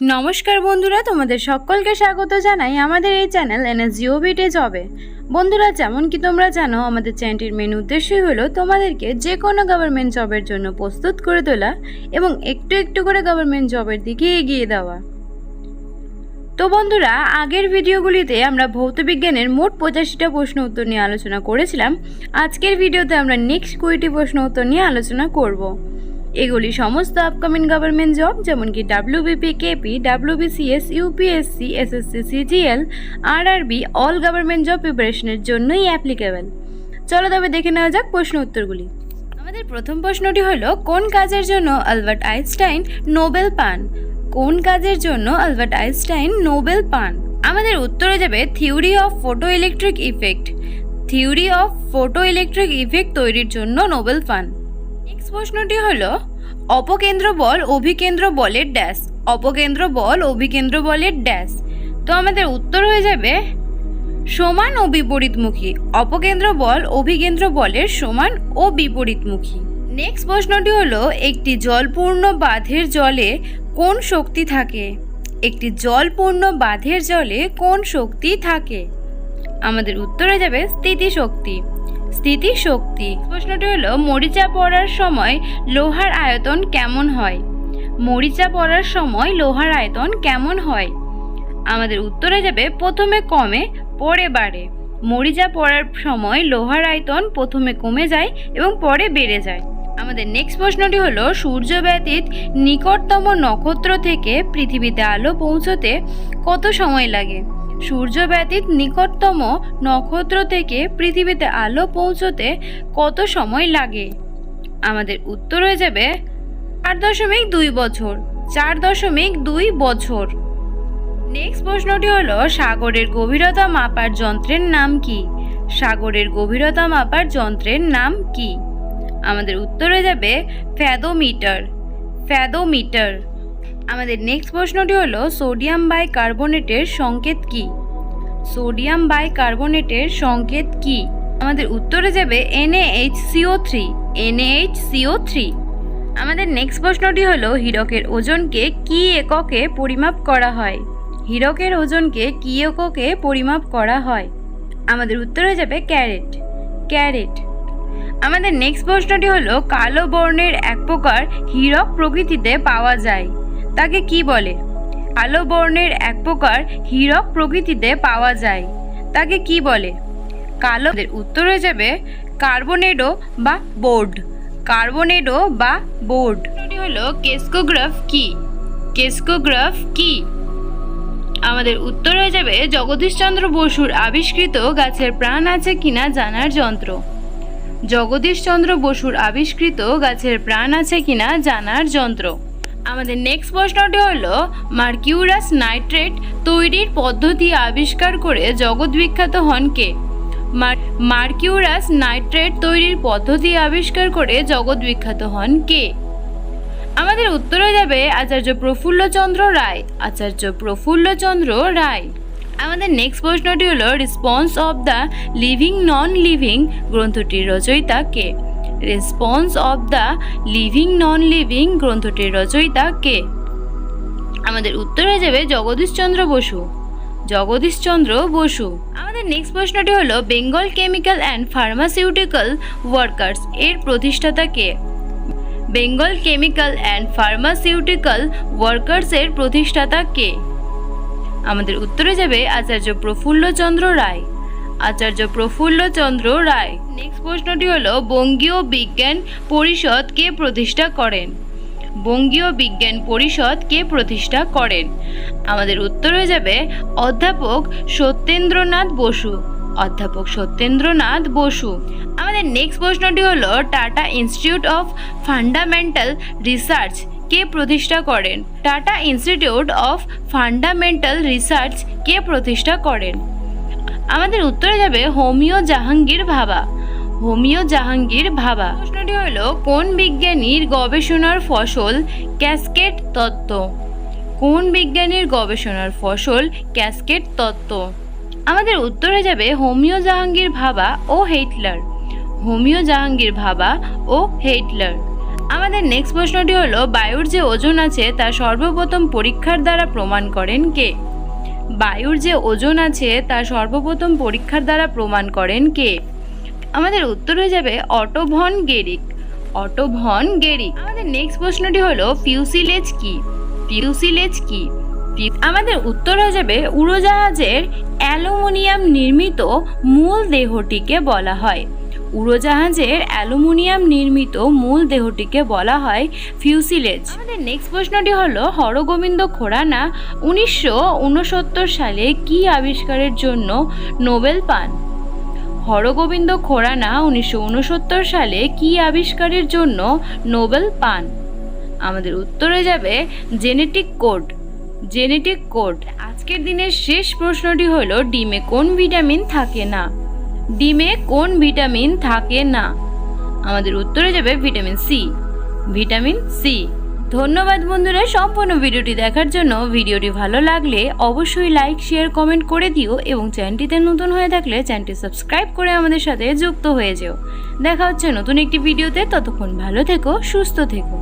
নমস্কার বন্ধুরা, তোমাদের সকলকে স্বাগত জানাই আমাদের এই চ্যানেল এনএসজিও বিটে জবে। বন্ধুরা, যেমন কি তোমরা জানো, আমাদের চ্যানেলটির মেন উদ্দেশ্যই হলো তোমাদেরকে যে কোনো গভর্নমেন্ট জবের জন্য প্রস্তুত করে তোলা এবং একটু একটু করে গভর্নমেন্ট জবের দিকে এগিয়ে দেওয়া। তো বন্ধুরা, আগের ভিডিওগুলিতে আমরা ভৌতবিজ্ঞানের মোট পঁচাশিটা প্রশ্ন উত্তর নিয়ে আলোচনা করেছিলাম। আজকের ভিডিওতে আমরা নেক্সট কুড়িটি প্রশ্ন উত্তর নিয়ে আলোচনা করব। এগুলি সমস্ত আপকামিং গভর্নমেন্ট জব যেমন কি WBP KP WBCS UPSC SSC CGL RRB all government job প্রিপারেশনের জন্যই অ্যাপ্লিকেবল চলো তবে দেখে নেওয়া যাক প্রশ্ন উত্তরগুলি। আমাদের প্রথম প্রশ্নটি হলো, কোন কাজের জন্য আলবার্ট আইনস্টাইন নোবেল পান? কোন কাজের জন্য আলবার্ট আইনস্টাইন নোবেল পান? আমাদের উত্তরে যাবে, theory of photo electric effect. Theory of photo electric effect তৈরির জন্য নোবেল পান। প্রশ্নটি হল, অপকেন্দ্র বল অভিকেন্দ্র বলের ড্যাশ অপকেন্দ্র বল অভিকেন্দ্র বলের ড্যাশ তো আমাদের উত্তর হয়ে যাবে, সমান ও বিপরীতমুখী, অপকেন্দ্র বল অভিকেন্দ্র বলের সমান ও বিপরীতমুখী। নেক্সট প্রশ্নটি হলো, একটি জলপূর্ণ বাঁধের জলে কোন শক্তি থাকে? একটি জলপূর্ণ বাঁধের জলে কোন শক্তি থাকে? আমাদের উত্তরে যাবে স্থিতিশক্তি। স্থিতিশক্তি। প্রশ্নটি হলো, মরিচা পড়ার সময় লোহার আয়তন কেমন হয়? মরিচা পড়ার সময় লোহার আয়তন কেমন হয়? আমাদের উত্তরে যাবে, প্রথমে কমে, পরে বাড়ে। মরিচা পড়ার সময় লোহার আয়তন প্রথমে কমে যায় এবং পরে বেড়ে যায়। আমাদের নেক্সট প্রশ্নটি হলো, সূর্য ব্যতীত নিকটতম নক্ষত্র থেকে পৃথিবীতে আলো পৌঁছতে কত সময় লাগে? সূর্য ব্যতীত নিকটতম নক্ষত্র থেকে পৃথিবীতে আলো পৌঁছতে কত সময় লাগে? আমাদের উত্তর হয়ে যাবে চার দশমিক দুই বছর, চার দশমিক দুই বছর। নেক্সট প্রশ্নটি হলো, সাগরের গভীরতা মাপার যন্ত্রের নাম কি? সাগরের গভীরতা মাপার যন্ত্রের নাম কি? আমাদের উত্তর হয়ে যাবে ফ্যাদোমিটার ফ্যাদোমিটার। আমাদের নেক্সট প্রশ্নটি হলো সোডিয়াম বাই কার্বোনেটের সংকেত কি? সোডিয়াম বাই কার্বোনেটের সংকেত কি? আমাদের উত্তরে যাবে NH CO three NH CO three আমাদের নেক্সট প্রশ্নটি হলো, হীরকের ওজনকে কি এককে পরিমাপ করা হয়? হীরকের ওজনকে কি এককে পরিমাপ করা হয়? আমাদের উত্তরে যাবে ক্যারেট ক্যারেট। আমাদের নেক্সট প্রশ্নটি হলো, কালো বর্ণের এক প্রকার হীরক প্রকৃতিতে পাওয়া যায়। তাকে কি বলে? কালো বর্ণের এক প্রকার হীরক প্রকৃতিতে পাওয়া যায়। তাকে কি বলে? কালো উত্তর হয়ে যাবে কার্বোনেডো বা বোর্ড। কার্বোনেডো বা বোর্ড। হলো কেস্কোগ্রাফ কি? কেস্কোগ্রাফ কি? আমাদের উত্তর হয়ে যাবে জগদীশচন্দ্র বসুর আবিষ্কৃত গাছের প্রাণ আছে কিনা জানার যন্ত্র। জগদীশচন্দ্র বসুর আবিষ্কৃত গাছের প্রাণ আছে কিনা জানার যন্ত্র। আমাদের নেক্সট প্রশ্নটি হলো মার্কিউরাস নাইট্রেট তৈরির পদ্ধতি আবিষ্কার করে জগৎ বিখ্যাত হন কে? মার্কিউরাস নাইট্রেট তৈরির পদ্ধতি আবিষ্কার করে জগৎ বিখ্যাত হন কে? আমাদের উত্তরে যাবে আচার্য প্রফুল্লচন্দ্র রায়। আচার্য প্রফুল্লচন্দ্র রায়। আমাদের নেক্সট প্রশ্নটি হলো response of the living non living গ্রন্থটির রচয়িতা কে? Response of the living non living গ্রন্থটির রচয়িতা কে? আমাদের উত্তর হয়ে যাবে জগদীশচন্দ্র বসু। জগদীশচন্দ্র বসু। আমাদের নেক্সট প্রশ্নটি হলো Bengal chemical and pharmaceutical workers এর প্রতিষ্ঠাতা কে? বেঙ্গল কেমিক্যাল অ্যান্ড ফার্মাসিউটিক্যাল ওয়ার্কার্সের প্রতিষ্ঠাতা কে? আমাদের উত্তরে যাবে আচার্য প্রফুল্লচন্দ্র রায়। আচার্য প্রফুল্লচন্দ্র রায়। নেক্সট প্রশ্নটি হলো, বঙ্গীয় বিজ্ঞান পরিষদ কে প্রতিষ্ঠা করেন? বঙ্গীয় বিজ্ঞান পরিষদ কে প্রতিষ্ঠা করেন? আমাদের উত্তর হয়ে যাবে, অধ্যাপক সত্যেন্দ্রনাথ বসু। অধ্যাপক সত্যেন্দ্রনাথ বসু। আমাদের নেক্সট প্রশ্নটি হলো, Tata institute of fundamental research কে প্রতিষ্ঠা করেন? Tata institute of fundamental research কে প্রতিষ্ঠা করেন? আমাদের উত্তরে যাবে হোমিও জাহাঙ্গীর ভাবা। হোমিও জাহাঙ্গীর ভাবা। প্রশ্নটি হলো, কোন বিজ্ঞানীর গবেষণার ফসল ক্যাসকেট তত্ত্ব? কোন বিজ্ঞানীর গবেষণার ফসল ক্যাসকেট তত্ত্ব? আমাদের উত্তরে যাবে হোমিও জাহাঙ্গীর ভাবা ও হেটলার হোমিও জাহাঙ্গীর ভাবা ও হেটলার আমাদের নেক্সট প্রশ্নটি হলো, বায়ুর যে ওজন আছে, তা সর্বপ্রথম পরীক্ষার দ্বারা প্রমাণ করেন কে? বায়ুর যে ওজন আছে তা সর্বপ্রথম পরীক্ষার দ্বারা প্রমাণ করেন কে? আমাদের উত্তর হয়ে যাবে অটোভন গেরিক। অটোভন গেরিক। আমাদের নেক্সট প্রশ্নটি হলো, ফিউসিলেজ কি? ফিউসিলেজ কি? আমাদের উত্তর হয়ে যাবে, উড়োজাহাজের অ্যালুমিনিয়াম নির্মিত মূল দেহটিকে বলা হয়। উড়োজাহাজের অ্যালুমিনিয়াম নির্মিত মূল দেহটিকে বলা হয় ফিউসিলেজ। আমাদের নেক্সট প্রশ্নটি হলো, হরগোবিন্দ খোরানা উনিশশো উনসত্তর সালে কি আবিষ্কারের জন্য নোবেল পান? হরগোবিন্দ খোরানা উনিশশো উনসত্তর সালে কি আবিষ্কারের জন্য নোবেল পান? আমাদের উত্তরে যাবে জেনেটিক কোড জেনেটিক কোড আজকের দিনের শেষ প্রশ্নটি হলো, ডিমে কোন ভিটামিন থাকে না? ডিমে কোন ভিটামিন থাকে না? আমাদের উত্তরে যাবে ভিটামিন সি। Vitamin C. ধন্যবাদ বন্ধুরা সম্পূর্ণ ভিডিওটি দেখার জন্য। ভিডিওটি ভালো লাগলে অবশ্যই লাইক, শেয়ার, কমেন্ট করে দিও এবং চ্যানেলটিতে নতুন হয়ে থাকলে চ্যানেলটি সাবস্ক্রাইব করে আমাদের সাথে যুক্ত হয়ে যেও। দেখা হচ্ছে নতুন একটি ভিডিওতে। ততক্ষণ ভালো থেকো, সুস্থ থেকো।